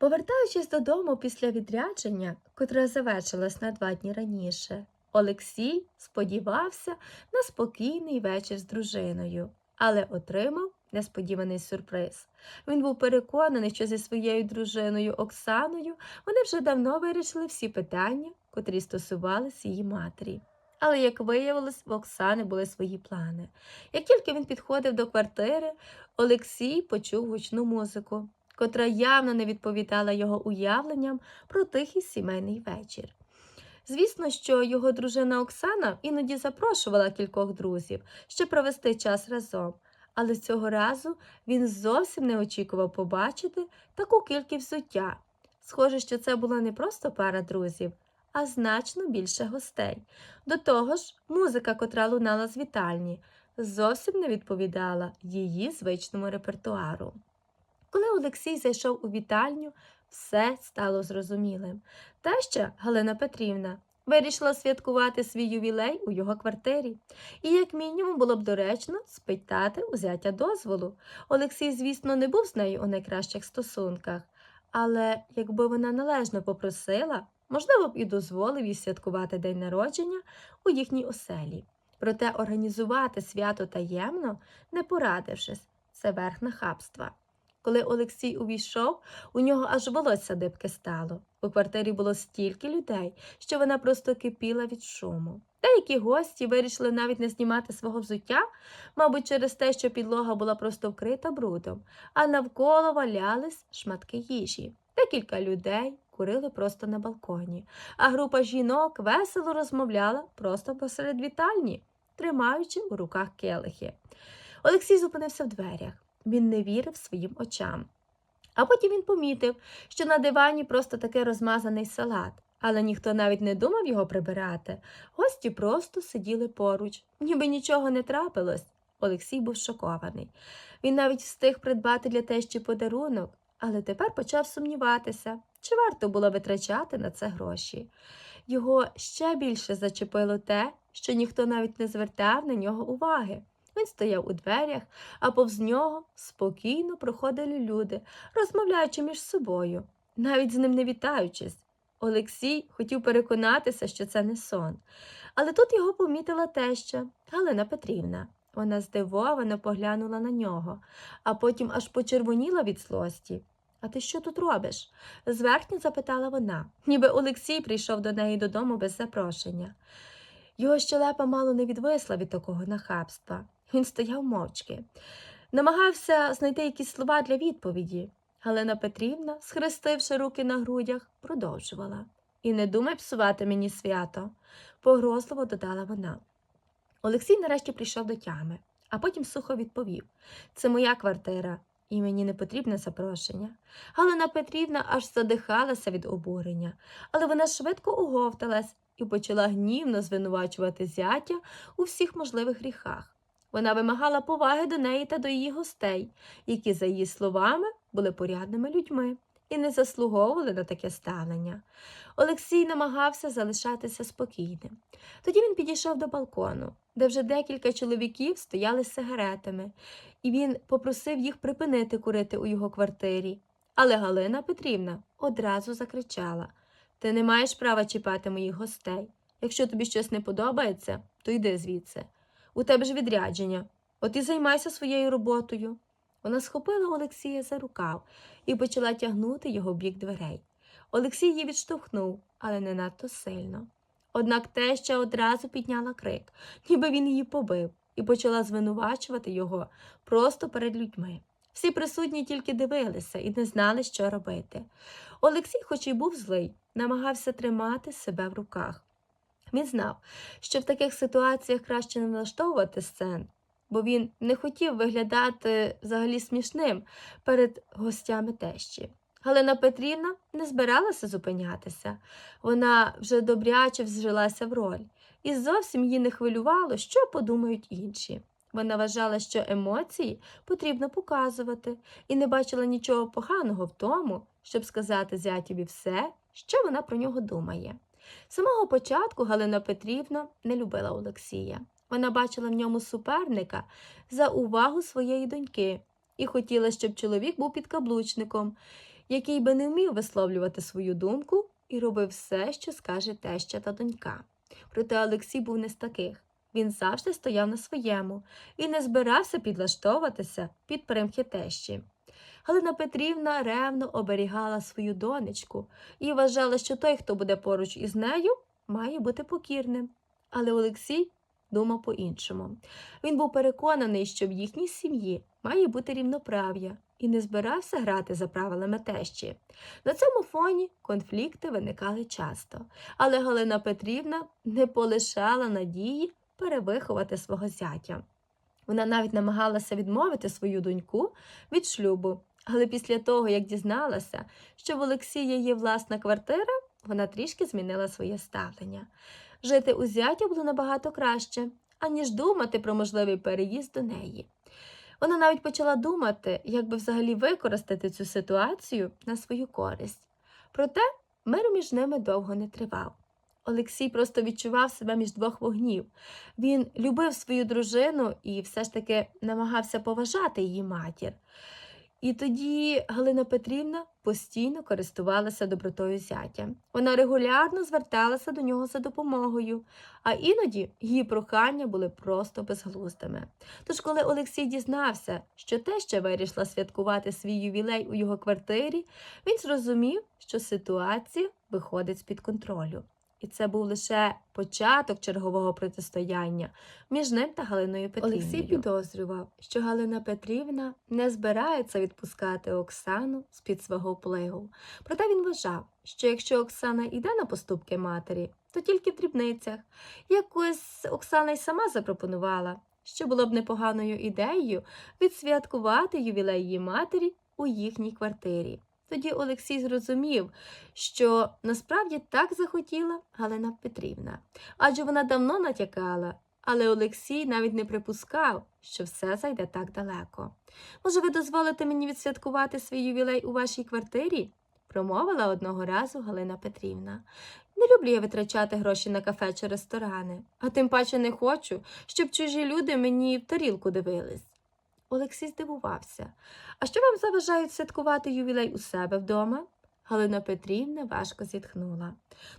Повертаючись додому після відрядження, котре завершилось на два дні раніше, Олексій сподівався на спокійний вечір з дружиною, але отримав несподіваний сюрприз. Він був переконаний, що зі своєю дружиною Оксаною вони вже давно вирішили всі питання, котрі стосувалися її матері. Але, як виявилось, в Оксани були свої плани. Як тільки він підходив до квартири, Олексій почув гучну музику, котра явно не відповідала його уявленням про тихий сімейний вечір. Звісно, що його дружина Оксана іноді запрошувала кількох друзів, щоб провести час разом, але цього разу він зовсім не очікував побачити таку кількість взуття. Схоже, що це була не просто пара друзів, а значно більше гостей. До того ж, музика, котра лунала з вітальні, зовсім не відповідала її звичному репертуару. Коли Олексій зайшов у вітальню, все стало зрозумілим. Теща Галина Петрівна вирішила святкувати свій ювілей у його квартирі, і, як мінімум, було б доречно спитати у зятя дозволу. Олексій, звісно, не був з нею у найкращих стосунках, але якби вона належно попросила, можливо б і дозволив їй святкувати день народження у їхній оселі. Проте організувати свято таємно, не порадившись, це верх нахабства. Коли Олексій увійшов, у нього аж волосся дибки стало. У квартирі було стільки людей, що вона просто кипіла від шуму. Деякі гості вирішили навіть не знімати свого взуття, мабуть, через те, що підлога була просто вкрита брудом, а навколо валялись шматки їжі. Декілька людей курили просто на балконі, а група жінок весело розмовляла просто посеред вітальні, тримаючи у руках келихи. Олексій зупинився в дверях. Він не вірив своїм очам. А потім він помітив, що на дивані просто таки розмазаний салат, але ніхто навіть не думав його прибирати. Гості просто сиділи поруч, ніби нічого не трапилось. Олексій був шокований. Він навіть встиг придбати для тещі подарунок, але тепер почав сумніватися, чи варто було витрачати на це гроші. Його ще більше зачепило те, що ніхто навіть не звертав на нього уваги. Він стояв у дверях, а повз нього спокійно проходили люди, розмовляючи між собою, навіть з ним не вітаючись. Олексій хотів переконатися, що це не сон. Але тут його помітила теща Галина Петрівна. Вона здивовано поглянула на нього, а потім аж почервоніла від злості. А ти що тут робиш? зверхньо запитала вона, ніби Олексій прийшов до неї додому без запрошення. Його щелепа мало не відвисла від такого нахабства. Він стояв мовчки, намагався знайти якісь слова для відповіді. Галина Петрівна, схрестивши руки на грудях, продовжувала. І не думай псувати мені свято, погрозливо додала вона. Олексій нарешті прийшов до тями, а потім сухо відповів це моя квартира, і мені не потрібне запрошення. Галина Петрівна аж задихалася від обурення, але вона швидко уговталась і почала гнівно звинувачувати зятя у всіх можливих гріхах. Вона вимагала поваги до неї та до її гостей, які, за її словами, були порядними людьми і не заслуговували на таке ставлення. Олексій намагався залишатися спокійним. Тоді він підійшов до балкону, де вже декілька чоловіків стояли з сигаретами, і він попросив їх припинити курити у його квартирі. Але Галина Петрівна одразу закричала Ти не маєш права чіпати моїх гостей. Якщо тобі щось не подобається, то йди звідси. У тебе ж відрядження, от і займайся своєю роботою. Вона схопила Олексія за рукав і почала тягнути його бік дверей. Олексій її відштовхнув, але не надто сильно. Однак теща одразу підняла крик, ніби він її побив, і почала звинувачувати його просто перед людьми. Всі присутні тільки дивилися і не знали, що робити. Олексій, хоч і був злий, намагався тримати себе в руках. Він знав, що в таких ситуаціях краще не влаштовувати сцен, бо він не хотів виглядати взагалі смішним перед гостями тещі. Галина Петрівна не збиралася зупинятися. Вона вже добряче вжилася в роль, і зовсім її не хвилювало, що подумають інші. Вона вважала, що емоції потрібно показувати, і не бачила нічого поганого в тому, щоб сказати зятєві все, що вона про нього думає. Самого початку Галина Петрівна не любила Олексія. Вона бачила в ньому суперника за увагу своєї доньки і хотіла, щоб чоловік був підкаблучником, який би не вмів висловлювати свою думку і робив все, що скаже теща та донька. Проте Олексій був не з таких. Він завжди стояв на своєму і не збирався підлаштовуватися під примхи тещі. Галина Петрівна ревно оберігала свою донечку і вважала, що той, хто буде поруч із нею, має бути покірним. Але Олексій думав по-іншому. Він був переконаний, що в їхній сім'ї має бути рівноправ'я і не збирався грати за правилами тещі. На цьому фоні конфлікти виникали часто, але Галина Петрівна не полишала надії перевиховати свого зятя. Вона навіть намагалася відмовити свою доньку від шлюбу, але після того, як дізналася, що в Олексія є власна квартира, вона трішки змінила своє ставлення. Жити у зятя було набагато краще, аніж думати про можливий переїзд до неї. Вона навіть почала думати, як би взагалі використати цю ситуацію на свою користь. Проте мир між ними довго не тривав. Олексій просто відчував себе між двох вогнів. Він любив свою дружину і все ж таки намагався поважати її матір. І тоді Галина Петрівна постійно користувалася добротою зятя. Вона регулярно зверталася до нього за допомогою, а іноді її прохання були просто безглуздими. Тож, коли Олексій дізнався, що теща вирішила святкувати свій ювілей у його квартирі, він зрозумів, що ситуація виходить з-під контролю. І це був лише початок чергового протистояння між ним та Галиною Петрівною. Олексій підозрював, що Галина Петрівна не збирається відпускати Оксану з-під свого впливу. Проте він вважав, що якщо Оксана йде на поступки матері, то тільки в дрібницях. Якось Оксана й сама запропонувала, що було б непоганою ідеєю відсвяткувати ювілей її матері у їхній квартирі. Тоді Олексій зрозумів, що насправді так захотіла Галина Петрівна, адже вона давно натякала, але Олексій навіть не припускав, що все зайде так далеко. Може, ви дозволите мені відсвяткувати свій ювілей у вашій квартирі? промовила одного разу Галина Петрівна. Не люблю я витрачати гроші на кафе чи ресторани, а тим паче не хочу, щоб чужі люди мені в тарілку дивились. Олексій здивувався. А що вам заважають святкувати ювілей у себе вдома? Галина Петрівна важко зітхнула.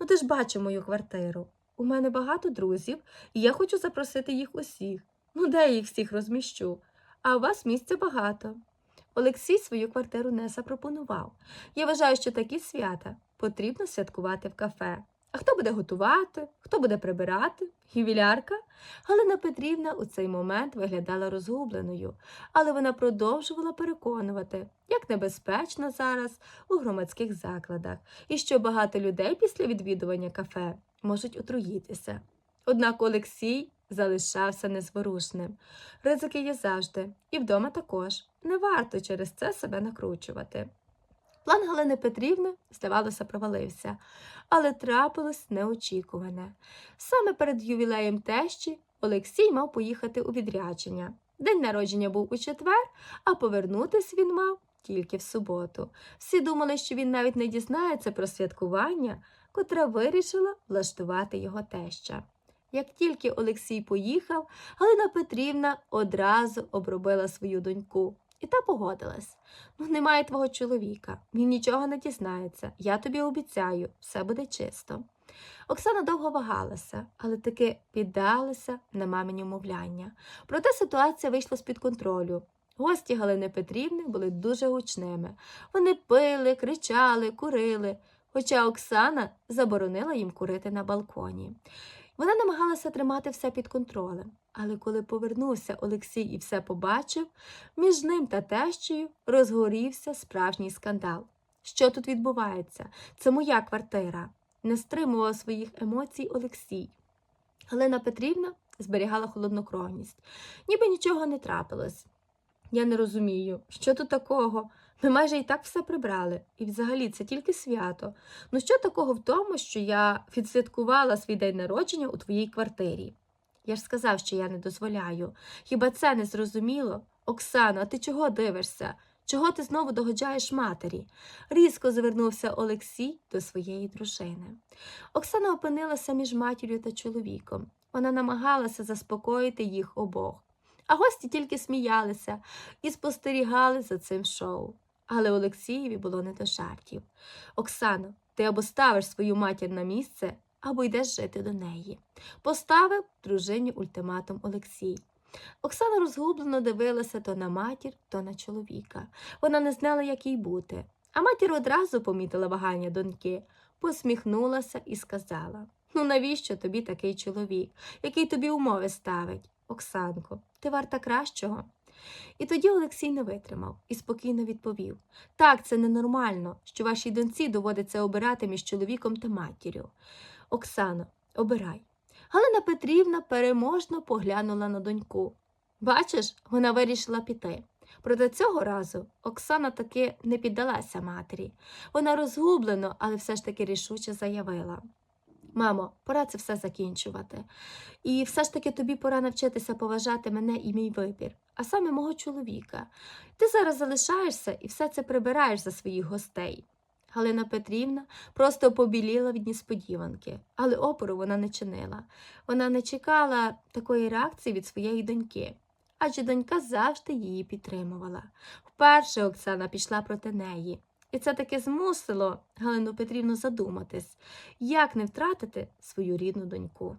Ну, ти ж бачив мою квартиру. У мене багато друзів, і я хочу запросити їх усіх. Ну, де я їх всіх розміщу? А у вас місця багато. Олексій свою квартиру не запропонував. Я вважаю, що такі свята потрібно святкувати в кафе. А хто буде готувати, хто буде прибирати? Ювілярка? Галина Петрівна у цей момент виглядала розгубленою, але вона продовжувала переконувати, як небезпечно зараз у громадських закладах, і що багато людей після відвідування кафе можуть отруїтися. Однак Олексій залишався незворушним. Ризики є завжди, і вдома також. Не варто через це себе накручувати. План Галини Петрівни, здавалося, провалився, але трапилось неочікуване. Саме перед ювілеєм тещі Олексій мав поїхати у відрядження. День народження був у четвер, а повернутись він мав тільки в суботу. Всі думали, що він навіть не дізнається про святкування, котре вирішила влаштувати його теща. Як тільки Олексій поїхав, Галина Петрівна одразу обробила свою доньку. І та погодилась. Ну, немає твого чоловіка, він нічого не дізнається. Я тобі обіцяю, все буде чисто. Оксана довго вагалася, але таки піддалася на мамині умовляння. Проте ситуація вийшла з-під контролю. Гості Галини Петрівни були дуже гучними. Вони пили, кричали, курили, хоча Оксана заборонила їм курити на балконі. Вона намагалася тримати все під контролем, але коли повернувся Олексій і все побачив, між ним та тещею розгорівся справжній скандал. Що тут відбувається? Це моя квартира. Не стримував своїх емоцій Олексій. Галина Петрівна зберігала холоднокровність, ніби нічого не трапилось. Я не розумію, що тут такого. Ми майже і так все прибрали, і взагалі це тільки свято. Ну що такого в тому, що я відсвяткувала свій день народження у твоїй квартирі? Я ж сказав, що я не дозволяю. Хіба це не зрозуміло? Оксана, а ти чого дивишся? Чого ти знову догоджаєш матері? Різко звернувся Олексій до своєї дружини. Оксана опинилася між матір'ю та чоловіком. Вона намагалася заспокоїти їх обох. А гості тільки сміялися і спостерігали за цим шоу. Але Олексієві було не до жартів. Оксано, ти або ставиш свою матір на місце, або йдеш жити до неї. Поставив дружині ультиматум Олексій. Оксана розгублено дивилася то на матір, то на чоловіка. Вона не знала, як їй бути. А матір одразу помітила вагання доньки, посміхнулася і сказала: Ну, навіщо тобі такий чоловік, який тобі умови ставить? Оксанко, ти варта кращого. І тоді Олексій не витримав і спокійно відповів: Так, це ненормально, що вашій доньці доводиться обирати між чоловіком та матір'ю. Оксано, обирай. Галина Петрівна переможно поглянула на доньку. Бачиш, вона вирішила піти. Проте цього разу Оксана таки не піддалася матері. Вона розгублено, але все ж таки рішуче заявила. Мамо, пора це все закінчувати. І все ж таки тобі пора навчитися поважати мене і мій вибір, а саме мого чоловіка. Ти зараз залишаєшся і все це прибираєш за своїх гостей. Галина Петрівна просто побіліла від несподіванки, але опору вона не чинила. Вона не чекала такої реакції від своєї доньки, адже донька завжди її підтримувала. Вперше Оксана пішла проти неї, і це таки змусило Галину Петрівну задуматись, як не втратити свою рідну доньку.